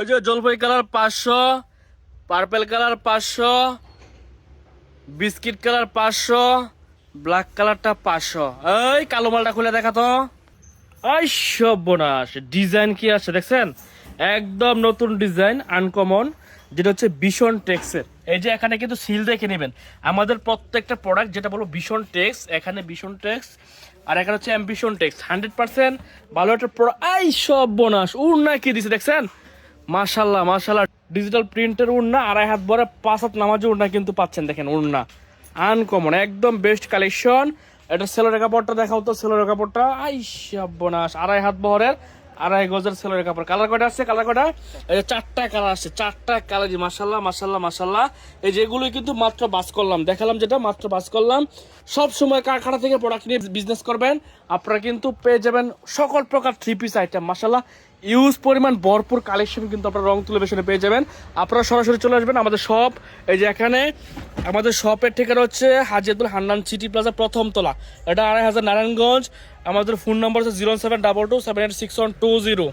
ওই যে জলপাই কালার পাঁচশো, পার্পেল কালার পাঁচশো, বিস্কিট কালার পাঁচশো, ব্ল্যাক কালারটা পাঁচশো। এই কালো মালটা খুলে দেখা তো। এই সর্বনাশ, ডিজাইন কি আছে দেখছেন? একদম নতুন ডিজাইন আনকমন যেটা হচ্ছে ভীষণ টেক্সের। এই যে এখানে কিন্তু সিল দেখে নেবেন। আমাদের প্রত্যেকটা প্রোডাক্ট যেটা বলব ভীষণ টেক্স, এখানে ভীষণ টেক্স, আর এখানে হচ্ছে অ্যাম্বিশন টেক্স। হান্ড্রেড পার্সেন্ট ভালো একটা প্রোডাক্ট এই সর্বনাশ উড়না কি দিছে দেখছেন? মাশাল্লাহ মাশাল্লাহ ডিজিটাল প্রিন্টের উড়না, আড়াই হাত ভরে পাঁচ হাত নামাজে উড়না কিন্তু পাচ্ছেন, দেখেন উড়না। আনকমন একদম বেস্ট কালেকশন এটা সেলোর কাপড়টা দেখাও তো, সেলোর কাপড়টা। আই সর্বনাশ, আড়াই হাত বহরের আড়াই গজের সেলোর কাপড়। কালার কটা আছে? কালার কটা এই যে চারটা কালার আছে। চারটা কালার মাসাল্লাহ মাসাল্লাহ মাসাল্লাহ এই যেগুলো কিন্তু মাত্র বাস করলাম। দেখালাম যেটা মাত্র বাস করলাম। সব সময় কারখানা থেকে প্রোডাক্ট নিয়ে বিজনেস করবেন আপনারা কিন্তু পেয়ে যাবেন সকল প্রকার থ্রি পিস আইটেম মাসাল্লাহ ইউজ পরিমাণ ভরপুর কালেকশন কিন্তু আপনারা রং তুলে পেয়ে যাবেন। আপনারা সরাসরি চলে আসবেন আমাদের সব এই যে এখানে আমাদের শপের ঠিকানা হচ্ছে হাজিদুল হান্নান সিটি প্লাজা প্রথম তলা। এটা আড়াই হাজার নারায়ণগঞ্জ। আমাদের ফোন নম্বর হচ্ছে zero seven double two seven eight six one two zero.